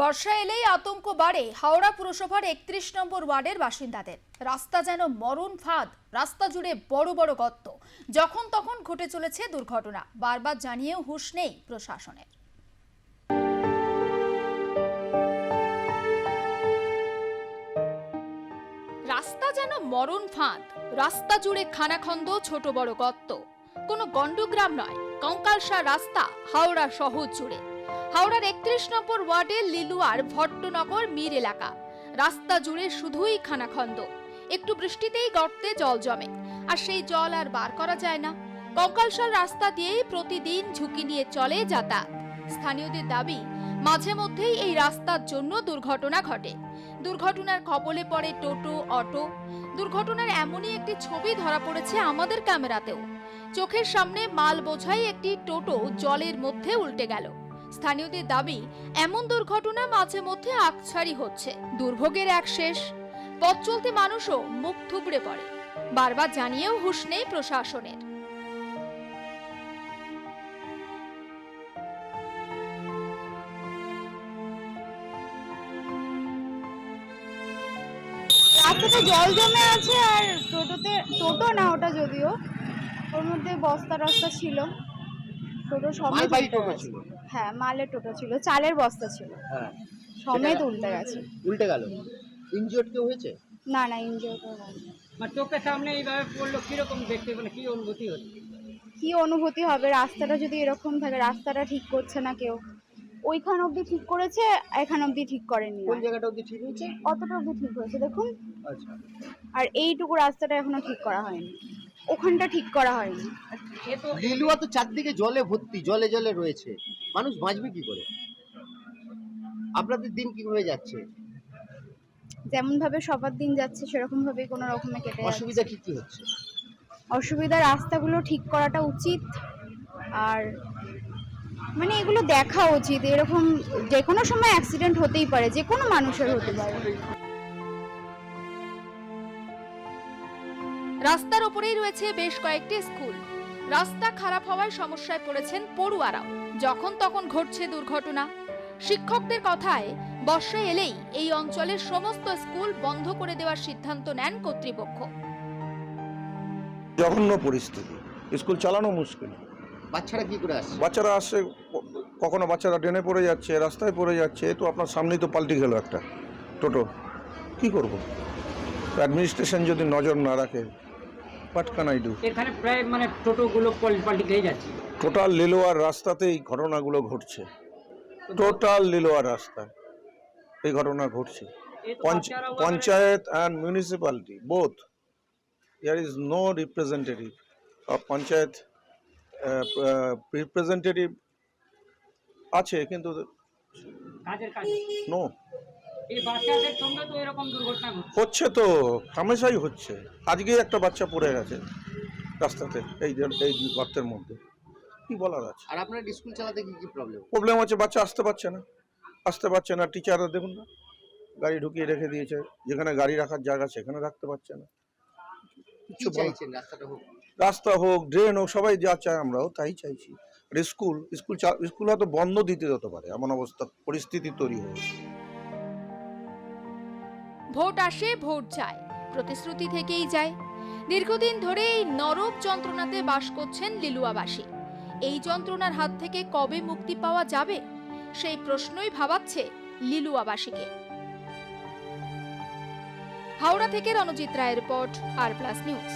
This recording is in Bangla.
বর্ষা এলেই আতঙ্ক বাড়ে। হাওড়া পুরসভার একত্রিশ নম্বর ওয়ার্ডের বাসিন্দাদের। রাস্তা যেন মরণ ফাঁদ, রাস্তা জুড়ে বড় বড় গর্ত। যখন তখন ঘটে চলেছে দুর্ঘটনা। বারবার জানিয়েও হুঁশ নেই প্রশাসনের। রাস্তা যেন মরণ ফাঁদ, রাস্তা জুড়ে খানাখন্দ, ছোট বড় গর্ত। কোনো গন্ডগ্রাম নয়, কঙ্কালসা রাস্তা, হাওড়া শহর জুড়ে। হাওড়ার একত্রিশ নম্বর ওয়ার্ডের লিলুয়ার ভট্টনগর মীর এলাকা। রাস্তা জুড়ে শুধুই খানাখন্দ। একটু বৃষ্টিতেই গর্তে জল জমে। আর সেই জল আর বার করা যায় না। কঙ্কালসার রাস্তা দিয়েই প্রতিদিন ঝুঁকি নিয়ে চলে যাতায়াত। স্থানীয়দের দাবি, মাঝে মধ্যেই এই রাস্তার জন্য দুর্ঘটনা ঘটে। দুর্ঘটনার কবলে পড়ে টোটো, অটো। দুর্ঘটনার এমনই একটি ছবি ধরা পড়েছে আমাদের ক্যামেরাতেও। চোখের সামনে মাল বোঝাই একটি টোটো জলের মধ্যে উল্টে গেল। স্থানীয়দের দাবি এমন দুর্ঘটনা মাঝে মধ্যে আকছারি হচ্ছে। দুর্ভোগের এক শেষ। পথ চলতে মানুষও মুখ থুবড়ে পড়ে। বারবার জানিয়েও হুশ নেই প্রশাসনের। রাস্তাতে জল জমে আছে আর টোটোতে টোটো না ওটা যদিও। ওর মধ্যে বস্তা টস্তা ছিল। টোটো টোটো ছিল। হ্যাঁ মালের টোটো ছিল চালের বস্তা ছিল। হ্যাঁ। সমেত উল্টে গেছে। উল্টে গেল। ইনজিওর্ড কেউ হয়েছে? না না করব মানে চোখের সামনে এইভাবে পড়ল কীরকম দেখতে? মানে কি অনুভূতি হচ্ছে? কি অনুভূতি হবে? রাস্তাটা যদি এরকম থাকে রাস্তাটা ঠিক করছে না কেউ? ওইখান অবধি ঠিক করেছে এখান অবধি ঠিক করেনি কোন জায়গাটা অব্দি ঠিক হয়েছে? অতটা অবধি ঠিক হয়েছে দেখুন। আচ্ছা। আর এইটুকু রাস্তাটা এখনও ঠিক করা হয়নি। ওখানটা ঠিক করা হয়নি। লিলুয়া তো চারদিকে জলে ভর্তি জলে জলে রয়েছে। মানুষ বাঁচবে কি করে? আপনাদের দিন কীভাবে যাচ্ছে? যেমন ভাবে সবার দিন যাচ্ছে সেরকম ভাবে কোনো রকমে কেটে যাচ্ছে। অসুবিধা কি কি হচ্ছে? অসুবিধা রাস্তাগুলো ঠিক করাটা উচিত আর মানে এগুলো দেখা উচিত। এরকম যে কোনো সময় অ্যাক্সিডেন্ট হতেই পারে যে কোনো মানুষের হতে পারে। রাস্তার ওপরেই রয়েছে বেশ কয়েকটি স্কুল। রাস্তা খারাপ হওয়ায় সমস্যায় পড়েছেন পড়ুয়ারাও। যখন তখন ঘটছে দুর্ঘটনা। শিক্ষকদের কথায় বর্ষা এলেই এই অঞ্চলের সমস্ত স্কুল বন্ধ করে দেওয়ার সিদ্ধান্ত নেন কর্তৃপক্ষ। জঘন্য পরিস্থিতি। স্কুল চালানো মুশকিল। বাচ্চারা কি করে আসছে? বাচ্চারা আসছে কখনো বাচ্চারা ড্রেনে পড়ে যাচ্ছে রাস্তায় পড়ে যাচ্ছে তো আপনার সামনেই তো পাল্টে গেল একটা। টোটো কি করব? অ্যাডমিনিস্ট্রেশন যদি নজর না রাখে হোয়াট ক্যান আই ডু এখানে প্রায় মানে টোটোগুলো পাল্টি খেয়ে যাচ্ছে। টোটাল লিলোয়ার রাস্তাতেই ঘটনাগুলো ঘটছে। টোটাল লিলোয়ার রাস্তা এই ঘটনা ঘটছে। Panchayat and municipality both there is no representative of panchayat representative আছে কিন্তু নো এই বাচ্চাদের সঙ্গে তো এরকম দুর্ঘটনা হচ্ছে তো হামেশাই হচ্ছে। আজকে একটা বাচ্চা পড়ে গেছে রাস্তাতে এই যে- এই গর্তের মধ্যে। কি বলার আছে? আর আপনার স্কুল চালাতে কি কি প্রবলেম প্রবলেম হচ্ছে বাচ্চা আসতে পারছে না। আসতে পারছে না টিচাররা দেখুন না। গাড়ি ঢুকিয়ে রেখে দিয়েছে। যেখানে গাড়ি রাখার জায়গা সেখানে রাখতে পারছে না। কিছু চাইছেন রাস্তাটা হোক? রাস্তা হোক ড্রেন হোক সবাই যা চায় আমরাও তাই চাইছি। আর স্কুল স্কুল স্কুল হয়তো বন্ধ দিতে যেতে পারে এমন অবস্থা পরিস্থিতি তৈরি হয়েছে। ভোট আসে, ভোট যায়, প্রতিশ্রুতি থেকেই যায়। দীর্ঘদিন ধরে এই নরক যন্ত্রণাতে বাস করছেন লিলুয়াবাসী। এই যন্ত্রণার হাত থেকে কবে মুক্তি পাওয়া যাবে, সেই প্রশ্নই ভাবাচ্ছে লিলুয়াবাসীকে। হাওড়া থেকে রণজিৎ রায়ের রিপোর্ট, আর প্লাস নিউজ।